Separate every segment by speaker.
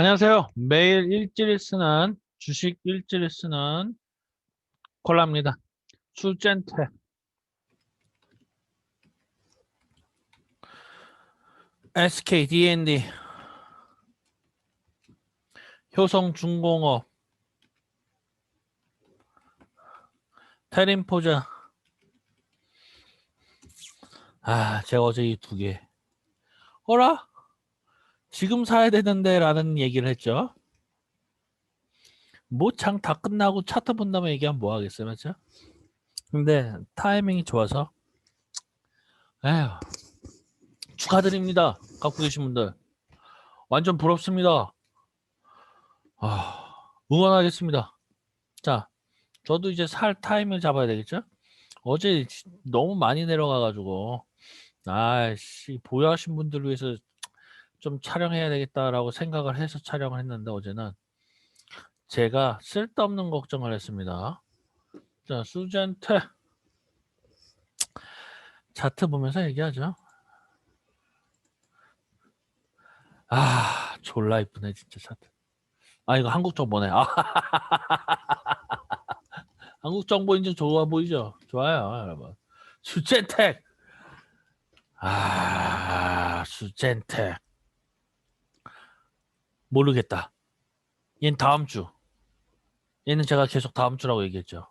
Speaker 1: 안녕하세요. 매일 일지를 쓰는 주식 일지를 쓰는 콜라입니다. 수젠테. SK D&D 효성중공업 테린포자 아 제가 어제 이 두 개 어라? 지금 사야 되는데 라는 얘기를 했죠. 뭐장 다 끝나고 차트 본 다음에 얘기하면 뭐 하겠어요, 맞죠? 근데 타이밍이 좋아서 에휴 축하드립니다. 갖고 계신 분들 완전 부럽습니다. 아, 응원하겠습니다. 자, 저도 이제 살 타이밍을 잡아야 되겠죠? 어제 지- 너무 많이 내려가가지고 아씨 보유하신 분들을 위해서 좀 촬영해야 되겠다라고 생각을 해서 촬영을 했는데 어제는 제가 쓸데없는 걱정을 했습니다. 자, 수젠테 차트 보면서 얘기하죠. 아, 졸라 이쁘네 진짜 차트. 아, 이거 한국 정보네. 아, 한국 정보 인증 좋아 보이죠? 좋아요, 여러분. 수젠텍. 아, 수젠텍. 모르겠다. 얘는 다음 주. 얘는 제가 계속 다음 주라고 얘기했죠.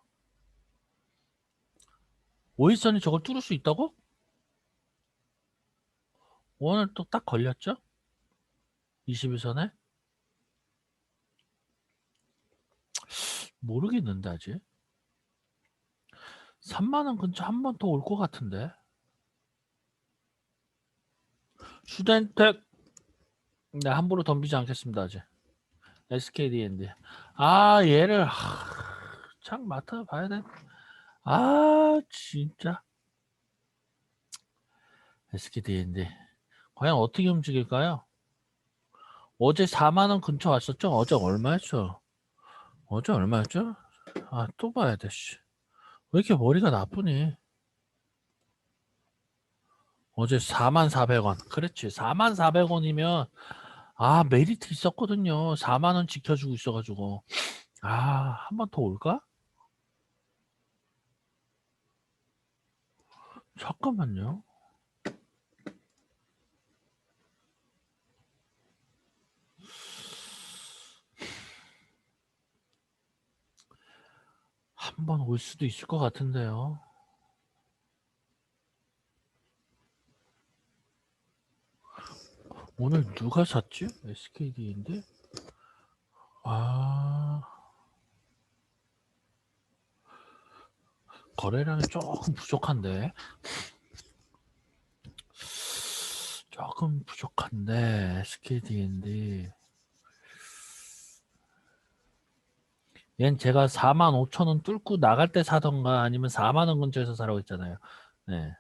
Speaker 1: 오일선이 저걸 뚫을 수 있다고? 오늘 또 딱 걸렸죠? 21선에? 모르겠는데 아직. 3만원 근처 한 번 더 올 것 같은데. 슈덴텍 네, 함부로 덤비지 않겠습니다, 아직. SKDND. 아, 얘를, 하, 참, 맡아 봐야 돼. 아, 진짜. SKDND. 과연 어떻게 움직일까요? 어제 4만 원 근처 왔었죠? 어제 얼마였죠? 어제 얼마였죠? 아, 또 봐야 돼, 씨. 왜 이렇게 머리가 나쁘니? 어제 4만 400원. 그렇지. 4만 400원이면 아, 메리트 있었거든요. 4만 원 지켜주고 있어가지고. 아, 한 번 더 올까? 잠깐만요. 한 번 올 수도 있을 것 같은데요. 오늘 누가 샀지? SKD인데? 아. 거래량이 조금 부족한데. 조금 부족한데, SKD인데. 얜 제가 4만 5천 원 뚫고 나갈 때 사던가 아니면 4만 원 근처에서 사라고 했잖아요. 네.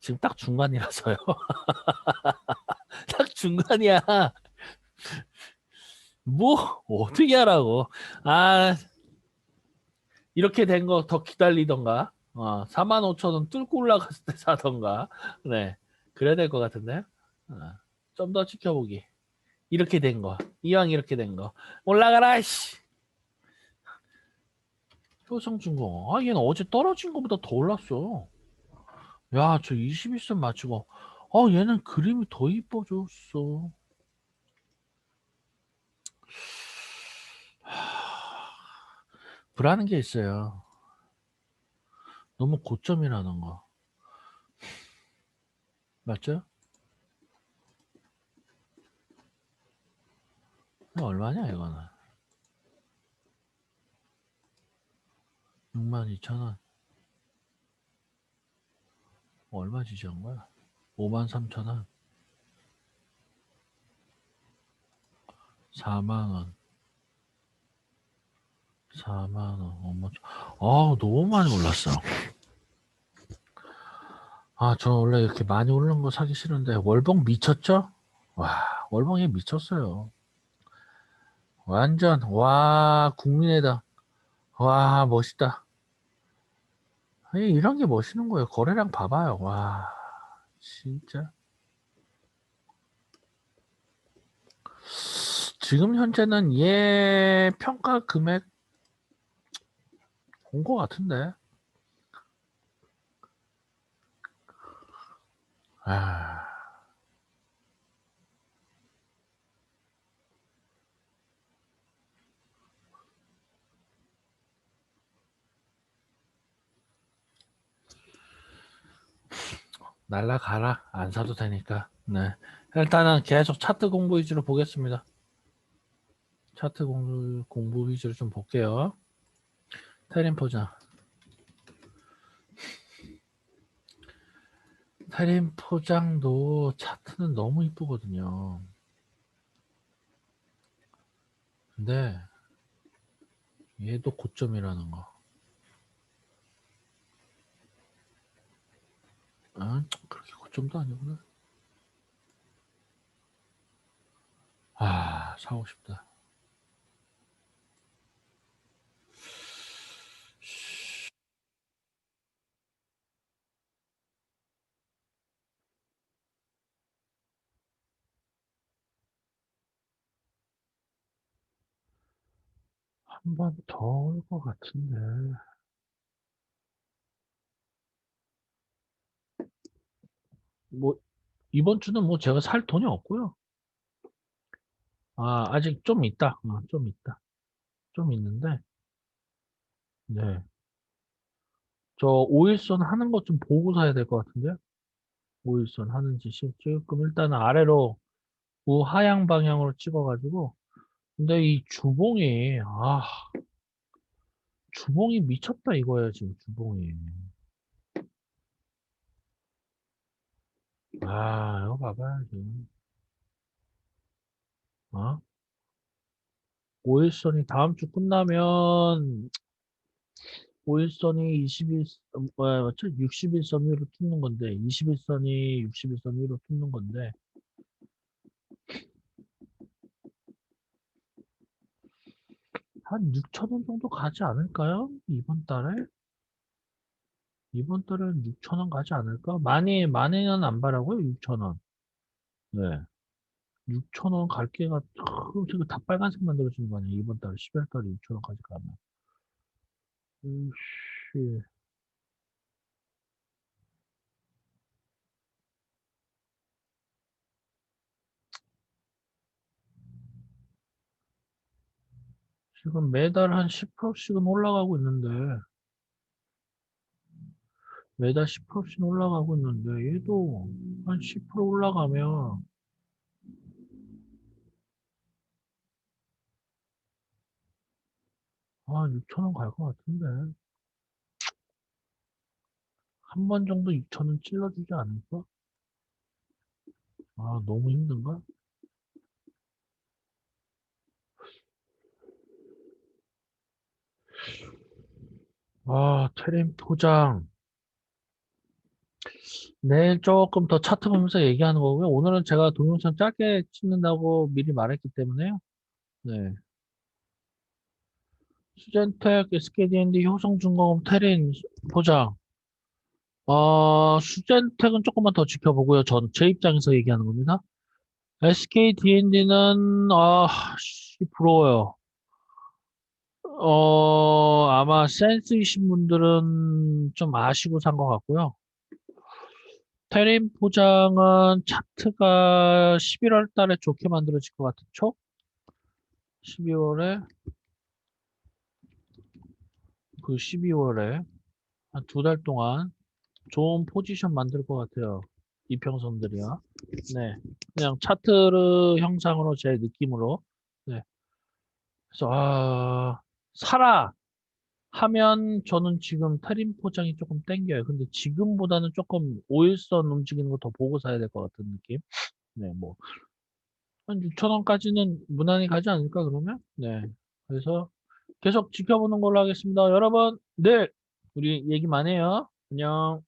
Speaker 1: 지금 딱 중간이라서요. 딱 중간이야. 뭐 어떻게 하라고? 아 이렇게 된 거 더 기다리던가. 어, 4만 5천 원 뚫고 올라갔을 때 사던가. 네, 그래야 될 것 같은데. 어, 좀더 지켜보기. 이렇게 된 거. 이왕 이렇게 된 거. 올라가라 씨. 효성중공. 아 얘는 어제 떨어진 것보다 더 올랐어. 야, 저 21선 맞추고, 어, 얘는 그림이 더 이뻐졌어. 하, 불안한 게 있어요. 너무 고점이라는 거. 맞죠? 얼마냐, 이거는? 62,000원. 얼마 지지한 거야? 5만 3천 원. 4만 원. 4만 원. 어머. 아, 너무 많이 올랐어. 아, 저 원래 이렇게 많이 오르는 거 사기 싫은데 월봉 미쳤죠? 와, 월봉이 미쳤어요. 완전 와, 국민의당. 와, 멋있다. 아니, 이런 게 멋있는 거예요. 거래량 봐봐요. 와, 진짜. 지금 현재는 얘 평가 금액 온 것 같은데. 아. 날라가라. 안 사도 되니까. 네. 일단은 계속 차트 공부 위주로 보겠습니다. 차트 공부, 공부 위주로 좀 볼게요. 테린 포장. 테린 포장도 차트는 너무 이쁘거든요. 근데 얘도 고점이라는 거. 아, 그렇게 고점도 아니구나. 아, 사고 싶다. 한 번 더 올 것 같은데. 뭐, 이번 주는 뭐 제가 살 돈이 없고요. 아, 아직 좀 있다. 어, 좀 있다. 좀 있는데, 네. 저 5일선 하는 것 좀 보고 사야 될 것 같은데요. 5일선 하는지 조금 일단은 아래로 우하향 방향으로 찍어가지고 근데 이 주봉이 아 주봉이 미쳤다 이거야 지금 주봉이 아 이거 봐봐요 지금 어 5일선이 다음 주 끝나면 5일선이 21, 뭐야, 맞죠? 61선 위로 뚫는 건데, 21선이 61선 위로 뚫는 건데, 한 6천 원 정도 가지 않을까요? 이번 달에? 이번 달엔 6천원 가지 않을까? 많이, 많이는 안 바라고요, 6천원. 네. 6천원 갈 게가, 지금 다 빨간색 만 들어지는 거 아니야, 이번 달, 12월 달에 6천원까지 가면. 으씨. 지금 매달 한 10%씩은 올라가고 있는데, 매달 10%씩 올라가고 있는데, 얘도 한 10% 올라가면, 아, 6천원 갈 것 같은데. 한 번 정도 6천원 찔러주지 않을까? 아, 너무 힘든가? 아, 테림 포장. 내일 조금 더 차트 보면서 얘기하는 거고요. 오늘은 제가 동영상 짧게 찍는다고 미리 말했기 때문에요. 네. 수젠텍, SKD&D, 효성중공업, 테린 포장. 어, 수젠텍은 조금만 더 지켜보고요. 전 제 입장에서 얘기하는 겁니다. SKD&D는 아, 씨, 부러워요. 어, 아마 센스이신 분들은 좀 아시고 산 것 같고요. 테린 포장은 차트가 11월 달에 좋게 만들어질 것 같죠? 12월에 그 12월에 한 두 달 동안 좋은 포지션 만들 것 같아요. 이평선들이요. 네. 그냥 차트 형상으로 제 느낌으로. 네. 그래서, 아, 사라 하면 저는 지금 테린 포장이 조금 땡겨요. 근데 지금보다는 조금 오일선 움직이는 거 더 보고 사야 될 것 같은 느낌. 네, 뭐. 한 6천원까지는 무난히 가지 않을까, 그러면? 네. 그래서 계속 지켜보는 걸로 하겠습니다. 여러분, 네. 우리 얘기 많이 해요. 안녕.